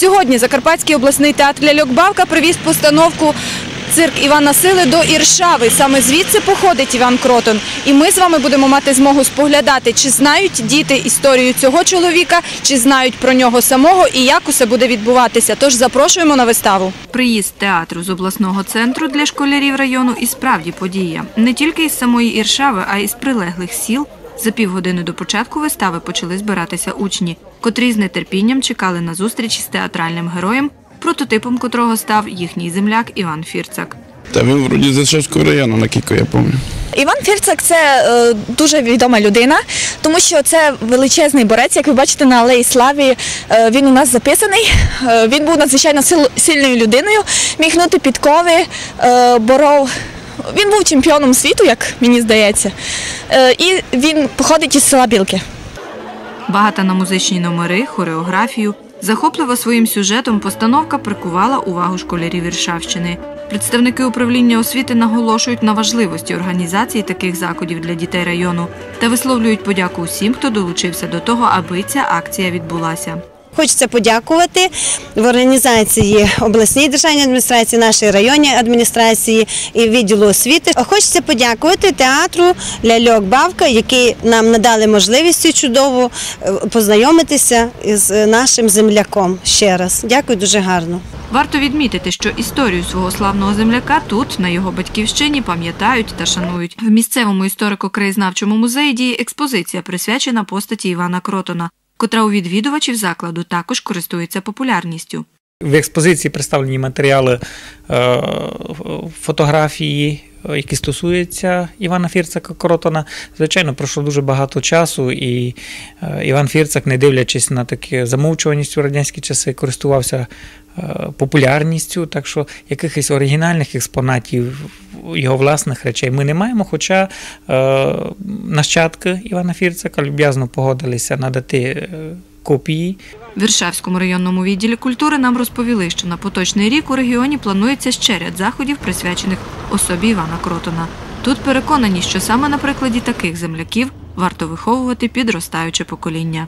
Сьогодні Закарпатський обласний театр ляльок Бавка привіз постановку Цирк Івана Сили до Іршави. Саме звідси походить Іван Кротон. І ми з вами будемо мати змогу споглядати, чи знають діти історію цього чоловіка, чи знають про нього самого і як усе буде відбуватися. Тож запрошуємо на виставу. Приїзд театру з обласного центру для школярів району і справді подія. Не тільки із самої Іршави, а й з прилеглих сіл. За півгодини до початку вистави почали збиратися учні, котрі з нетерпінням чекали на зустріч з театральним героєм, прототипом котрого став їхній земляк Іван Фірцак. Та він вроді з Зачевського району, наскільки я пам'ятаю. Іван Фірцак це е, дуже відома людина, тому що це величезний борець. Як ви бачите на Алеї Славі, е, він у нас записаний. Е, він був надзвичайно сил, сильною людиною, міг гнути підкови, е, боров. Він був чемпіоном світу, як мені здається. Е, і він походить із села Білки. Багата на музичні номери, хореографію. Захоплива своїм сюжетом постановка прикувала увагу школярів Іршавщини. Представники управління освіти наголошують на важливості організації таких заходів для дітей району та висловлюють подяку усім, хто долучився до того, аби ця акція відбулася. Хочеться подякувати в організації обласній державній адміністрації, нашій районній адміністрації і відділу освіти. Хочеться подякувати театру Ляльок Бавка, який нам надали можливість цю чудову е, познайомитися з нашим земляком ще раз. Дякую дуже гарно. Варто відмітити, що історію свого славного земляка тут, на його батьківщині, пам'ятають та шанують. В місцевому історико-краєзнавчому музеї діє експозиція, присвячена постаті Івана Кротона, котра у відвідувачів закладу також користується популярністю. В експозиції представлені матеріали е, фотографії, які стосуються Івана Фірцака Кротона. Звичайно, пройшло дуже багато часу, і е, Іван Фірцак, не дивлячись на таке замовчуваність у радянські часи, користувався е, популярністю. Так що якихось оригінальних експонатів його власних речей ми не маємо. Хоча е, нащадки Івана Фірцака люб'язно погодилися надати е, копії. В Іршавському районному відділі культури нам розповіли, що на поточний рік у регіоні планується ще ряд заходів, присвячених особі Івана Кротона. Тут переконані, що саме на прикладі таких земляків варто виховувати підростаюче покоління.